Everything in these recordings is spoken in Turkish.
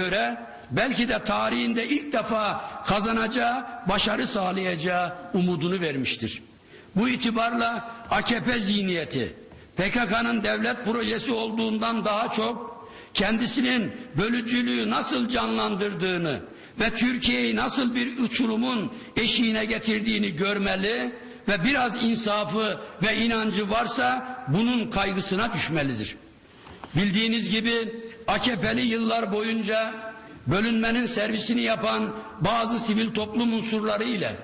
göre belki de tarihinde ilk defa kazanacağı, başarı sağlayacağı umudunu vermiştir. Bu itibarla AKP zihniyeti PKK'nın devlet projesi olduğundan daha çok kendisinin bölücülüğü nasıl canlandırdığını ve Türkiye'yi nasıl bir uçurumun eşiğine getirdiğini görmeli ve biraz insafı ve inancı varsa bunun kaygısına düşmelidir. Bildiğiniz gibi AKP'li yıllar boyunca bölünmenin servisini yapan bazı sivil toplum unsurları ile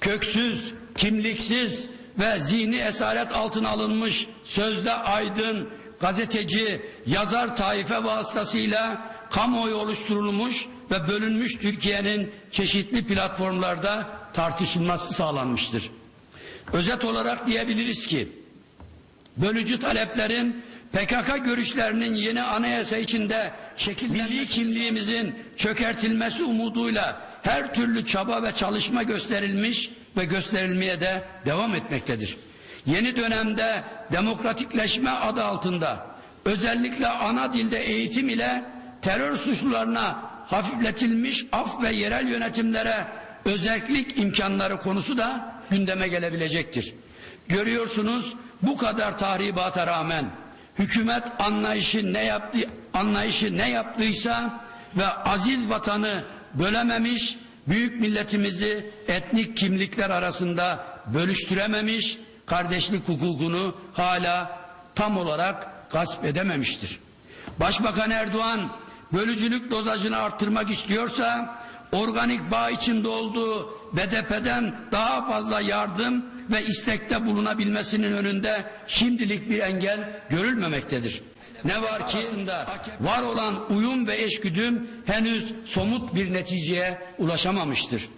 köksüz, kimliksiz ve zihni esaret altına alınmış sözde aydın, gazeteci, yazar taife vasıtasıyla kamuoyu oluşturulmuş ve bölünmüş Türkiye'nin çeşitli platformlarda tartışılması sağlanmıştır. Özet olarak diyebiliriz ki bölücü taleplerin PKK görüşlerinin yeni anayasa içinde milli kimliğimizin çökertilmesi umuduyla her türlü çaba ve çalışma gösterilmiş ve gösterilmeye de devam etmektedir. Yeni dönemde demokratikleşme adı altında özellikle ana dilde eğitim ile terör suçlularına hafifletilmiş af ve yerel yönetimlere özellik imkanları konusu da gündeme gelebilecektir. Görüyorsunuz bu kadar tahribata rağmen hükümet anlayışı ne yaptı anlayışı ne yaptıysa ve aziz vatanı bölememiş, büyük milletimizi etnik kimlikler arasında bölüştürememiş, kardeşlik hukukunu hala tam olarak gasp edememiştir. Başbakan Erdoğan bölücülük dozajını arttırmak istiyorsa organik bağ içinde olduğu BDP'den daha fazla yardım ve istekte bulunabilmesinin önünde şimdilik bir engel görülmemektedir. Ne var ki var olan uyum ve eşgüdüm henüz somut bir neticeye ulaşamamıştır.